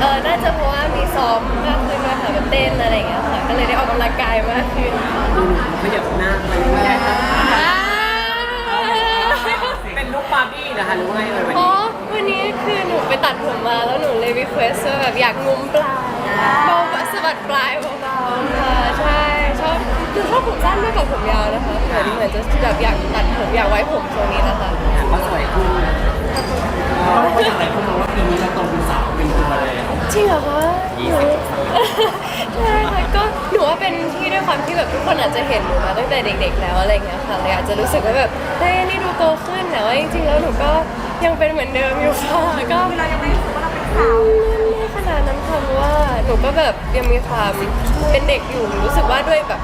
เออน่าจะเพราะว่ามีซ้อมมากขึ้นด้วยค่ะแบบเต้นอะไรอย่างเงี้ยค่ะก็เลยได้ออกกำลังกายมากขึ้นดูหนูขยับหน้าไปเรื่อยอ่าๆเป็นลูกบาร์บี้นะคะหรือว่าไงเอ่ยวันอ๋อนี้วันนี้คือหนูไปตัดผมมาแล้วหนูเลยรีเควสว่าแบบอยากงุ้มปลายเบาๆสะบัดปลายเบาๆค่ะใช่ชอบคือชอบผมสั้นมากกว่าผมยาวนะคะเหมือนเหมือนจะแบบอยากตัดผมอยากไว้ผมทรงนี้นะคะก็สวย อาจจะเห็นหนูมาตั้งแต่เด็ก ๆ แล้วอะไรเงี้ยค่ะเลยอาจจะรู้สึกว่าแบบเฮ้ยนี่ดูโตขึ้นแต่ว่าจริงๆแล้วหนูก็ยังเป็นเหมือนเดิมอยู่ค่ะก็เรายังไม่รู้สึกว่าเราเป็นสาวไม่ขนาดนั้นค่ะเพราะว่าหนูก็แบบยังมีความเป็นเด็กอยู่หนูรู้สึกว่าด้วยแบบ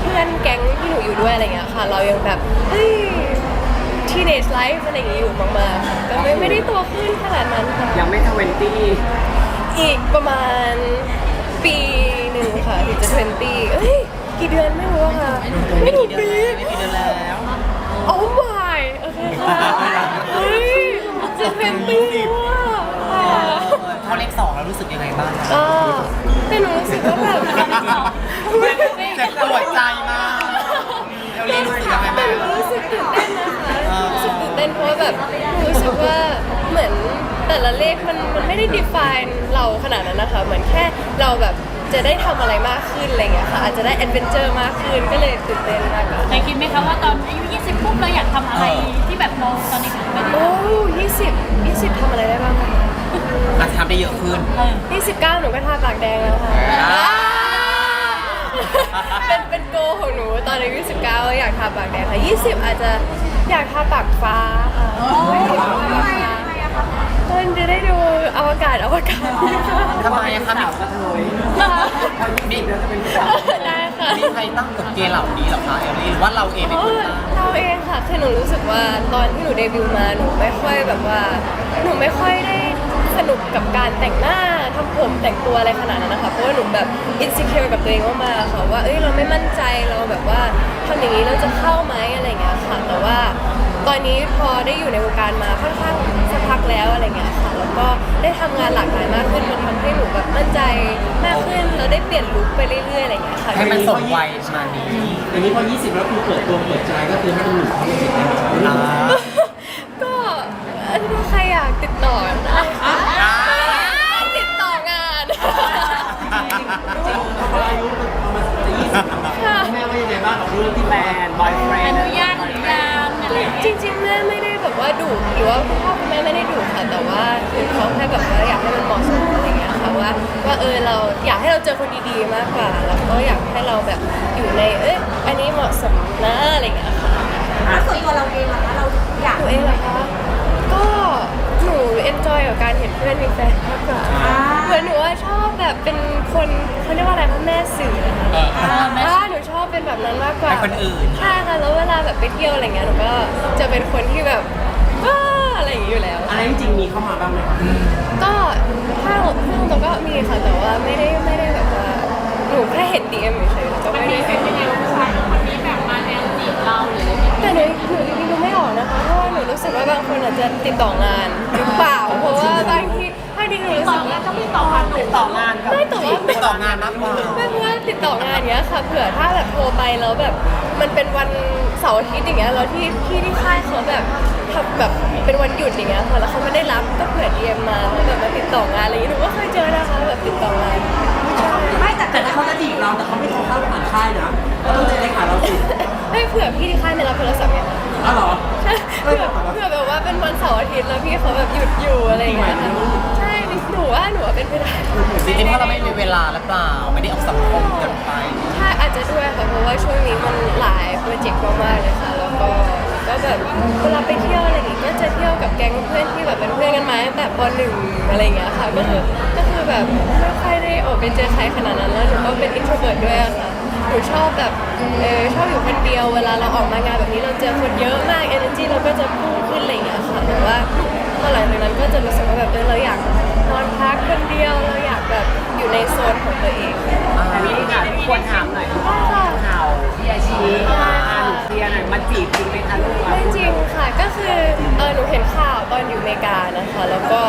เพื่อนแก๊งที่หนูอยู่ด้วยอะไรเงี้ยค่ะ เรายังแบบเฮ้ย teenage life อะไรอย่างงี้อยู่มากๆค่ะก็ไม่ไม่ได้โตขึ้นขนาดนั้นค่ะยังไม่ทเวนตี้อีกประมาณปีหนึ่งค่ะถึงจะ20เอ้ย กี่เดือนไม่รู้อะค่ะไม่ถึงปีไม่กี่เดือนแล้วโอ้ my โอเคค่ะเฮ้ยจะเป็นปีแล้วอะค่ะพอเลขสองแล้วรู้สึกยังไงบ้างก็แต่หนูรู้สึกว่าแบบเจ็บปวดใจมากเดี๋ยวนี้รู้สึกยังไงบ้างหนูรู้สึกตื่นเต้นนะคะรู้สึกตื่นเต้นเพราะว่าแบบหนูรู้สึกว่าเหมือนแต่ละเลขมันมันไม่ได้ define เราขนาดนั้นนะคะ เหมือนแค่เราแบบ จะได้ทำอะไรมากขึ้นอะไรเงี้ยค่ะอาจจะได้ adventure มากขึ้นก็เลยตื่นเต้นมากกว่าเคยคิดไหมคะว่าตอนอายุ 20ปุ๊บเราอยากทำอะไรที่แบบเราตอนเด็กๆไม่ได้โอ้ยี่สิบยี่สิบทำอะไรได้บ้างคะอาจจะทำได้เยอะขึ้น เออยี่สิบเก้าหนูก็ทาปากแดงแล้วค่ะอ่า เป็นเป็นโกของหนูตอนอายุสิบเก้าอยากทาปากแดงค่ะยี่สิบอาจจะอยากทาปากฟ้าค่ะ มันจะได้ดูอวกาศอวกาศทำไมอะคะสาวกระเทยค่ะพอยี่สิบแล้วจะเป็นสาวได้ค่ะมีใครตั้งกฎเกณฑ์เหล่านี้เหรอคะเอลลี่หรือว่าเราเองเป็นคนตั้งเราเองค่ะคือหนูรู้สึกว่าตอนที่หนูเดบิวต์มาหนูไม่ค่อยแบบว่า หนูไม่ค่อยได้สนุกกับการแต่งหน้าทำผมแต่งตัวอะไรขนาดนั้นนะคะเพราะว่าหนูแบบอินสิเคียวกับตัวเองมากๆค่ะว่าเอ้ยเราไม่มั่นใจเราแบบว่าทำอย่างนี้เราจะเข้าไหมอะไรอย่างเงี้ยค่ะ อนนี้พอได้อยู่ในวงการมาค่อนข้างสักพักแล้วอะไรเงี้ยค่ะแล้วก็ได้ทำงานหลากหลายมากขึ้นมันทำให้หนูแบบมั่นใจมากขึ้นแล้วได้เปลี่ยนลุคไปเรื่อยๆอะไรเงี้ยค่ะให้มันสมวัยมานี้อย่างนี้พอ 20 แล้วคือเปิดตัวเปิดใจก็คือให้มันหนุ่มเข้ามาติดได้ไหมอ่า เออเราอยากให้เราเจอคนดีๆมากกว่า แล้วก็อยากให้เราแบบอยู่ในเอ้ยอันนี้เหมาะสมนะอะไรอย่างเงี้ยค่ะแล้วส่วนตัวเราเองล่ะคะเราอยากตัวเองเหรอคะก็หนูเอนจอยกับการเห็นเพื่อนมีแฟนมากกว่าเหมือนหนูว่าชอบแบบเป็นคนเขาเรียกว่าอะไรพ่อแม่สื่อนะคะเอออ่าหนูชอบเป็นแบบนั้นมากกว่าเป็นคนอื่น ใช่ค่ะแล้วเวลาแบบไปเที่ยวอะไรเงี้ยหนูก็จะเป็นคนที่แบบว้าอะไรอย่างงี้อยู่แล้ว อะไรจริงๆมีเข้ามาบ้างไหมครับก็ถ้าพูดตรงๆก็ เห็น DM เฉยๆแล้วก็ไม่ได้เป็นยังไงผู้ชายคนนี้แบบมาแนวจีบเราหรืออะไรอย่างเงี้ยแต่หนูหนูจริงๆดูไม่ออกนะคะเพราะว่าหนูรู้สึกว่าบางคนอาจจะติดต่องานหรือเปล่า เพราะว่าบางทีถ้าดิหนูรู้สึกว่าก็ไม่ต่อพันติดต่องานกับไม่แต่ว่า ติดต่องานมากกว่าไม่เพราะว่าติดต่องานเนี้ยค่ะเผื่อถ้าแบบโทรไปแล้วแบบมันเป็นวันเสาร์อาทิตย์อย่างเงี้ยแล้วที่ที่ที่ค่ายเขาแบบทำแบบเป็นวันหยุดอย่างเงี้ยค่ะแล้วเขาไม่ได้รับก็เผื่อเดียมมาแล้วแบบมาติดต่องานอะไรอย่างเงี้ยหนูก็เคยเจอนะคะแบบติดต่องานใช่ไม่แต่แต่ถ้า เขาจะจีบเราแต่เขาไม่โทรเข้าผ่านค่ายนะก็ต้องได้หาเราสิไม่เผื่อพี่ที่ค่ายไม่รับโทรศัพท์ไงคะอ๋อเหรอใช่เผื่อเผื่อแบบว่าเป็นวันเสาร์อาทิตย์แล้วพี่เขาแบบหยุดอยู่อะไรอย่างเงี้ยค่ะใช่หนูว่าหนูว่าเป็นไปได้จริงๆเพราะเราไม่มีเวลาหรือเปล่าไม่ได้ออกสังคมเกินไปใช่อาจจะด้วยค่ะเพราะว่าช่วงนี้มันหลายโปรเจกต์มากๆเลยค่ะแล้วก็ ก็แบบเวลาไปเที่ยวอะไรอย่างงี้ก็จะเที่ยวกับแก๊งเพื่อนที่แบบเป็นเพื่อนกันมาตั้งแต่ปหนึ่งอะไรอย่างเงี้ยค่ะก็คือก็คือแบบไม่ค่อยได้ออกไปเจอใครขนาดนั้นแล้วหนูก็เป็นอินโทรเวิร์ดด้วยอะค่ะหนูชอบแบบเออชอบอยู่คนเดียวเวลาเราออกมางานแบบนี้เราเจอคนเยอะมาก energy เราก็จะพุ่งขึ้นอะไรอย่างเงี้ยค่ะแต่ว่าพอหลังจากนั้นก็จะรู้สึกว่าแบบเออเราอยากนอนพักคนเดียวเราอยากแบบอยู่ในโซนของตัวเอง อันนี้ค่ะควรถามหน่อยข่าวพี่อาชีอ่าหนูเค ลียร์หน่อยมาจีบจริงไหมคะลูกไม่จริงค่ะก็คือเออหนูเห็นข่าวตอนอยู่อเมริกานะคะ แล้วก็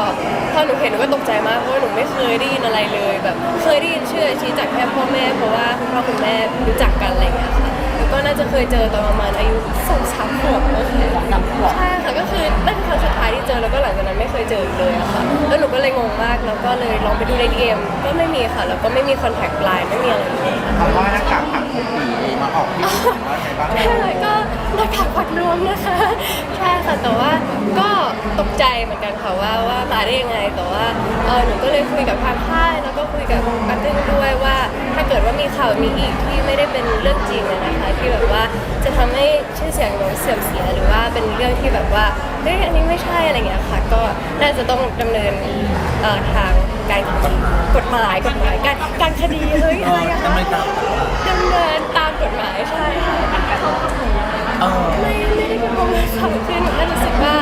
พอหนูเห็นหนูก็ตกใจมากเพราะว่าหนูไม่เคยได้ยินอะไรเลยแบบเคยได้ยินชื่ออาชีจากแค่พ่อแม่เพราะว่าคุณพ่อคุณแม่รู้จักกันอะไรอย่างเงี้ยค่ะแล้วก็น่าจะเคยเจอตอนประมาณอายุสองสามขวบนะคะสองสามขวบใช่ค่ะก็คือนั่นคือครั้งสุดท้ายที่เจอแล้วก็หลังจากนั้นไม่เคยเจออีกเลยอะค่ะแล้วหนูก็เลยงงมากแล้วก็เลยลองไปดูในดีเอ็มก็ไม่มีค่ะแล้วก็ไม่มีคอนแทคไลน์ไม่มีอะไรเลย คำว่าหน้ากาก ผักทุกปีมาออกที่ว่าไงบ้างก็หน้ากากผักรวมนะคะใช่ค่ะแต่ว่าก็ตกใจเหมือนกันค่ะว่าว่ามาได้ยังไงแต่ว่าเออหนูก็เลยคุยกับทางค่ายแล้วก็คุยกับอาตึ้งด้วยว่า ถ้าเกิดว่ามีข่าวมีอีกที่ไม่ได้เป็นเรื่องจริงอะนะคะที่แบบว่าจะทำให้ชื่อเสียงหนูเสื่อมเสียหรือว่าเป็นเรื่องที่แบบว่าเฮ้ยอันนี้ไม่ใช่อะไรเงี้ยค่ะ ก็น่าจะต้องดำเนินเอ่อทางการกฎ หมายกฎหมายการการคดีเฮ้ยเออะไรออะดำคะเนินตามดำเนินตามกฎหมายใช่ค่ะเออไม่ไม่ได้กระทบเลยค่ะคือหนูแค่รู้สึกว่า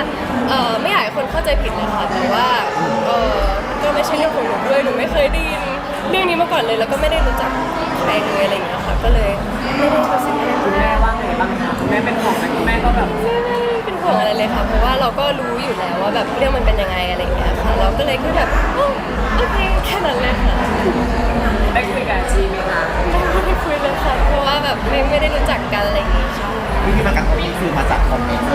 เออไม่อยากให้คนเข้าใจผิดนะคะแต่ว่าเออมันก็ไม่ใช่เรื่องของหนูด้วยหนูไม่เคยได้ยินเรื่องนี้มาก่อนเลยแล้วก็ไม่ได้รู้จักใครเลยอะไรอย่างเงี้ยค่ะก็เลยไม่ได้รู้สึกอะไร คุณแม่มากว่าไงบ้างคะคุณแม่เป็นห่วงไหมคุณแม่ก็แบบไม่ไม่ไม่เป็นห่วงอะไรเลยค่ะ เพราะว่าเราก็รู้อยู่แล้วว่าแบบเรื่องมันเป็นยังไงอะไรอย่างเงี้ยค่ะเราก็เลยแค่แบบอ๋อ โอเคแค่นั้นเลยค่ะได้คุยกับอาชีไหมคะไม่ได้คุยเลยค่ะเพราะว่าแบบไม่ไม่ได้รู้จักกันอะไรอย่างเงี้ยค่ะวิธีมันกระทบนี่คือมาจากคอมเมนต์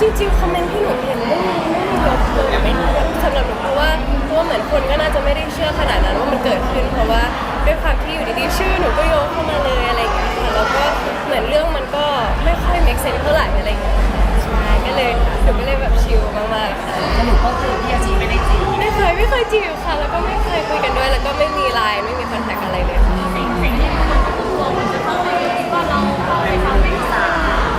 จริงๆคอมเมนต์ที่หนูเห็นไม่มีไม่มีลบเลยไม่มีลบสำหรับหนูเพราะว่าเพราะว่าเหมือนคนก็น่าจะไม่ได้เชื่อขนาดนั้นว่ามันเกิดขึ้น เพราะว่าด้วยความที่อยู่ดีๆชื่อหนูก็โยงเข้ามาเลยอะไรอย่างเงี้ย จีบค่ะ แล้วก็ไม่เคยคุยกันด้วย แล้วก็ไม่มีไลน์ไม่มีคอนแทคอะไรเลยค่ะว่าเราเราไปทำไม่สา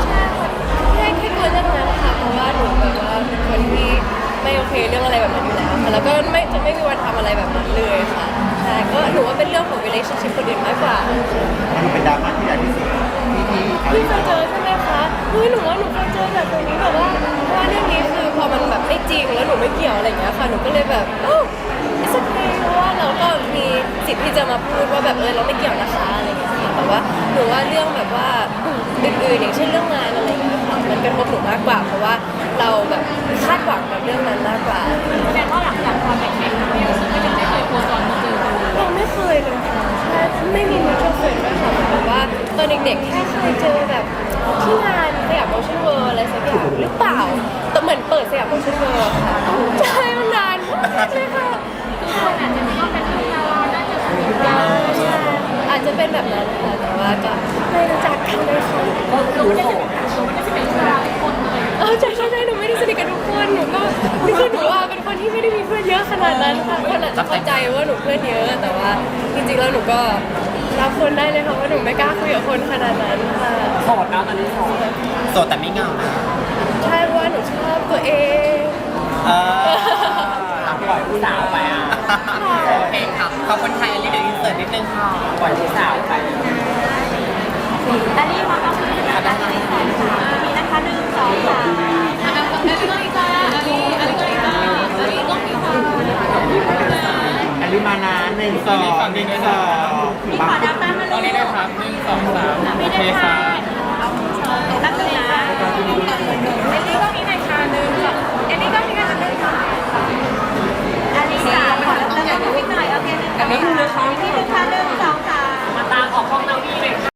ใช่ค่ะแค่แค่กลัวเรื่องนั้นค่ะ เพราะว่าหนูแบบว่าเป็นคนที่ไม่โอเคเรื่องอะไรแบบนั้นอยู่แล้วค่ะแล้วก็ไม่จะไม่มีวันทำอะไรแบบนั้นเลยค่ะ ใช่ ก็หนูว่าเป็นเรื่องของ relationship คนอื่นมากกว่า มันดูเป็นดราม่าที่ใหญ่ที่สุดที่ที่อะไรพี่เคยเจอใช่ไหมคะเฮ้ยหนูว่าหนูเคยเจอแบบตรงนี้แหวังกับเรื่องนั้นมากกว่าแสดงว่าหลังจากความเป็นเด็กเราเนี่ยรู้สึกว่ายังไม่เคยโคจรมาเจอกันเลยเราไม่เคยเลยค่ะใช่ไม่มีมิตรเคยด้วยค่ะแต่ว่าตอนเด็กๆแค่เคยเจอแบบที่งานสยามโอเชียนเวิร์อะไรสักอย่างหรือเปล่าแต่เหมือนเปิดสยามโอเชียนเวิร์ค่ะใช่มันนานมากเลยค่ะคือคนอาจจะคิดว่าเป็นเรื่องราวน่าจะสนิทกันใช่อาจจะเป็นแบบนั้นค่ะแต่ว่าก็ไม่รู้จักกันเลยค่ะก็คือโสดเราไม่ได้สนิทกับเราทุกคนเลย เออใช่ใช่ใช่หนูไม่ได้สนิทกับทุกคนหนูก็คือหนูว่าเป็นคนที่ไม่ได้มีเพื่อนเยอะขนาดนั้นค่ะคนอาจจะเข้าใจว่าหนูเพื่อนเยอะ แต่ว่าจริงๆแล้วหนูก็รับคนได้เลยค่ะว่าหนูไม่กล้าคุยกับคนขนาดนั้นค่ะโสดนะตอนนี้โสดโสดแต่ไม่เหงานะใช่เพราะว่าหนูชอบตัวเองเออปล่อยผู้สาวไปอะโอเคค่ะขอบคุณไทยอันนี้เดี๋ยวอินเสิร์ตนิดนึงค่ะปล่อยผู้สาวไปอันนี้มาก็คือนะคะอันนี้สองสามมี นะคะหนึ่งสองสามอันนี้ก็อีกค่ะอันนี้อันนี้ก็อีกค่ะอันนี้ก็อีกค่ะอันนี้มานะหนึ่งสองหนึ่งสองนี่ขอดาวตั้งมาเลยตอนนี้นะครับหนึ่งสองสามโอได้เคค่ะรับตั้งเลยนะอันนี้ก็มีในชาหนึ่งค่ะอันนี้ก็มีในชาหนึ่งค่ะอันนี้สามขอแล้วก็นิดหน่อยโอเคหนึ่งอันนี้คือนะคะที่หนึ่งค่ะหนึ่งสองสามมาตามออกห้องนาวีเลยค่ะ